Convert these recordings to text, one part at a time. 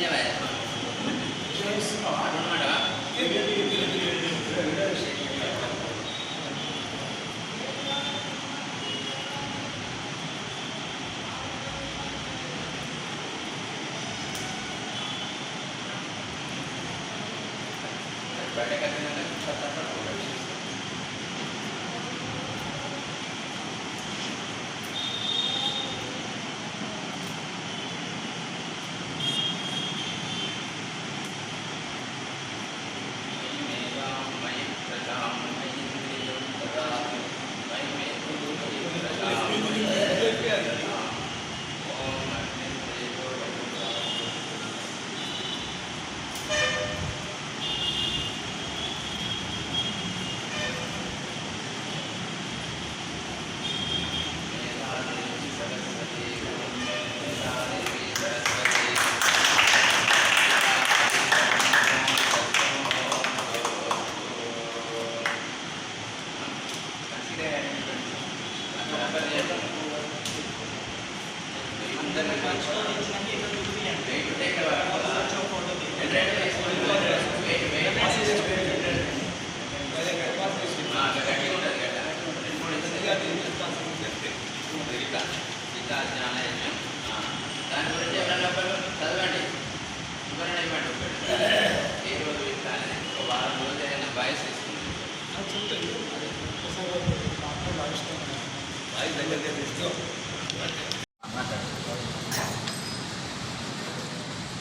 Gracias. దాని గురించి ఎవరైనా ఒకరు చదవండి ఇవ్వండి ఒకటి ఏ రోజు ఒక వారం రోజులు ఏదైనా వయసు ఇస్తుంది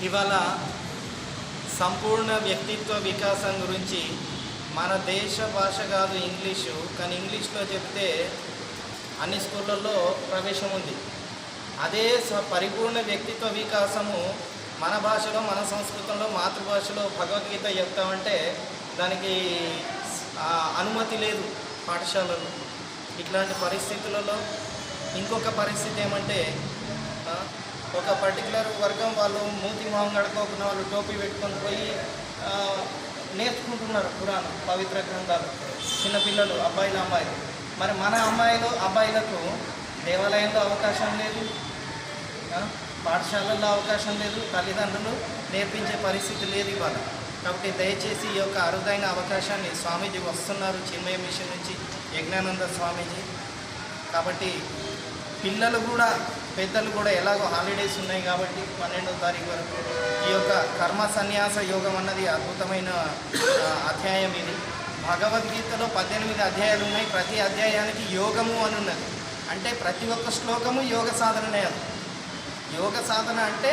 ఇవాళ సంపూర్ణ వ్యక్తిత్వ వికాసం గురించి మన దేశ భాష కాదు ఇంగ్లీషు కానీ ఇంగ్లీష్లో చెప్తే అన్ని స్కూళ్ళల్లో ప్రవేశం ఉంది. అదే పరిపూర్ణ వ్యక్తిత్వ వికాసము మన భాషలో మన సంస్కృతంలో మాతృభాషలో భగవద్గీత చెప్తామంటే దానికి అనుమతి లేదు పాఠశాలలో ఇట్లాంటి పరిస్థితులలో ఇంకొక పరిస్థితి ఏమంటే ఒక పర్టికులర్ వర్గం వాళ్ళు మూతి మొహం గడుకోకుండా వాళ్ళు టోపీ పెట్టుకొని పోయి నేర్చుకుంటున్నారు పురాణం పవిత్ర గ్రంథాలు. చిన్నపిల్లలు అబ్బాయిలు అమ్మాయిలు. మరి మన అమ్మాయిలు అబ్బాయిలకు దేవాలయంలో అవకాశం లేదు. పాఠశాలల్లో అవకాశం లేదు. తల్లిదండ్రులు నేర్పించే పరిస్థితి లేదు ఇవాళ. కాబట్టి దయచేసి ఈ యొక్క అరుదైన అవకాశాన్ని స్వామీజీ వస్తున్నారు. చిన్మయ మిషన్ నుంచి యజ్ఞానంద స్వామీజీ. కాబట్టి పిల్లలు కూడా పెద్దలు కూడా ఎలాగో హాలిడేస్ ఉన్నాయి కాబట్టి పన్నెండో తారీఖు వరకు ఈ యొక్క కర్మ సన్యాస యోగం అన్నది అద్భుతమైన అధ్యాయం ఇది. భగవద్గీతలో పద్దెనిమిది అధ్యాయాలు ఉన్నాయి. ప్రతి అధ్యాయానికి యోగము అని ఉన్నది అంటే ప్రతి ఒక్క శ్లోకము యోగ సాధననే అది. యోగ సాధన అంటే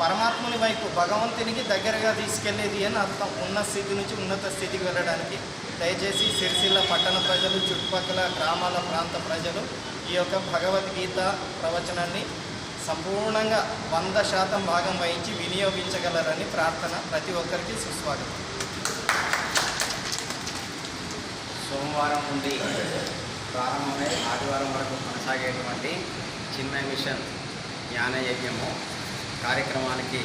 పరమాత్ముని వైపు భగవంతునికి దగ్గరగా తీసుకెళ్ళేది అని అర్థం. ఉన్న స్థితి నుంచి ఉన్నత స్థితికి వెళ్ళడానికి దయచేసి సిరిసిల్ల పట్టణ ప్రజలు చుట్టుపక్కల గ్రామాల ప్రాంత ప్రజలు ఈ యొక్క భగవద్గీత ప్రవచనాన్ని సంపూర్ణంగా వంద శాతం భాగం వహించి వినియోగించగలరని ప్రార్థన ప్రతి ఒక్కరికి సుస్వాగతం. సోమవారం నుండి ప్రారంభమై ఆదివారం వరకు కొనసాగేటువంటి చిన్న మిషన్ జ్ఞాన యజ్ఞము కార్యక్రమానికి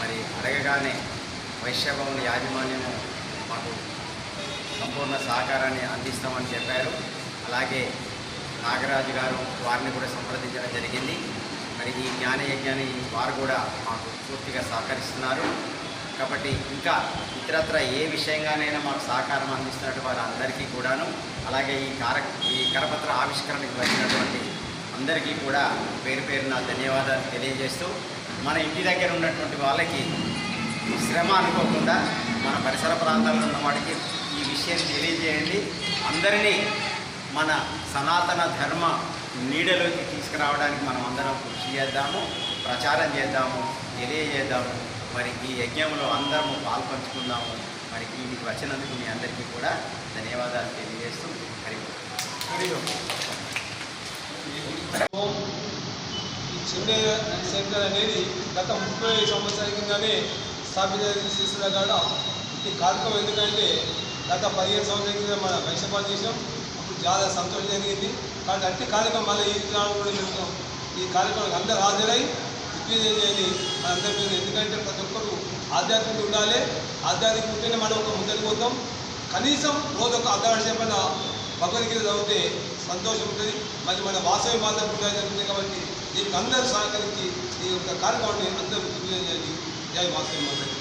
మరి అడగగానే వైశ్యభవన్ యాజమాన్యము మాకు సంపూర్ణ సహకారాన్ని అందిస్తామని చెప్పారు. అలాగే నాగరాజు గారు వారిని కూడా సంప్రదించడం జరిగింది. మరి ఈ జ్ఞాన యజ్ఞాన్ని వారు కూడా మాకు పూర్తిగా సహకరిస్తున్నారు. కాబట్టి ఇంకా ఇతరత్ర ఏ విషయంగానైనా మాకు సహకారం అందిస్తున్నట్టు వారందరికీ కూడాను అలాగే ఈ కార ఈ కరపత్ర ఆవిష్కరణకు వచ్చినటువంటి అందరికీ కూడా పేరు పేరున ధన్యవాదాలు తెలియజేస్తూ మన ఇంటి దగ్గర ఉన్నటువంటి వాళ్ళకి శ్రమ అనుకోకుండా మన పరిసర ప్రాంతాల్లో ఉన్న వాడికి ఈ విషయం తెలియజేయండి. అందరినీ మన సనాతన ధర్మ నీడలోకి తీసుకురావడానికి మనం అందరం కృషి చేద్దాము ప్రచారం చేద్దాము తెలియజేద్దాము. మరి ఈ యజ్ఞంలో అందరము పాల్పంచుకుందాము. మరి దీనికి వచ్చినందుకు మీ అందరికీ కూడా ధన్యవాదాలు తెలియజేస్తూ హరి ఈ చిన్న సెంటర్ అనేది గత ముప్పై సంవత్సరాల కిందనే స్థాపించిన కాడ ఈ కార్యక్రమం ఎందుకంటే గత పదిహేను సంవత్సరాల కింద మన వైశ్యపాలు చేసాం అప్పుడు చాలా సంతోషం జరిగింది. కాబట్టి అట్టి కార్యక్రమం మళ్ళీ ఈ కూడా చేస్తాం ఈ కార్యక్రమానికి అందరూ హాజరై దిగ్విజయం చేయాలి మనందరి మీద ఎందుకంటే ప్రతి ఒక్కరు ఆధ్యాత్మిక ఉండాలి. ఆధ్యాత్మిక ఉంటేనే మనం ఒక ముందరికి పోతాం. కనీసం రోజు ఒక అర్ధగంట సేపన భగవద్గీత చదివితే సంతోషం ఉంటుంది. మరి మన వాసవి మాత్రం పూజ జరుగుతుంది కాబట్టి దీనికి అందరూ సహకరించి ఈ యొక్క కార్యక్రమాన్ని అందరూ దిగ్విజయం చేయాలి జై వాసవి మాత్రం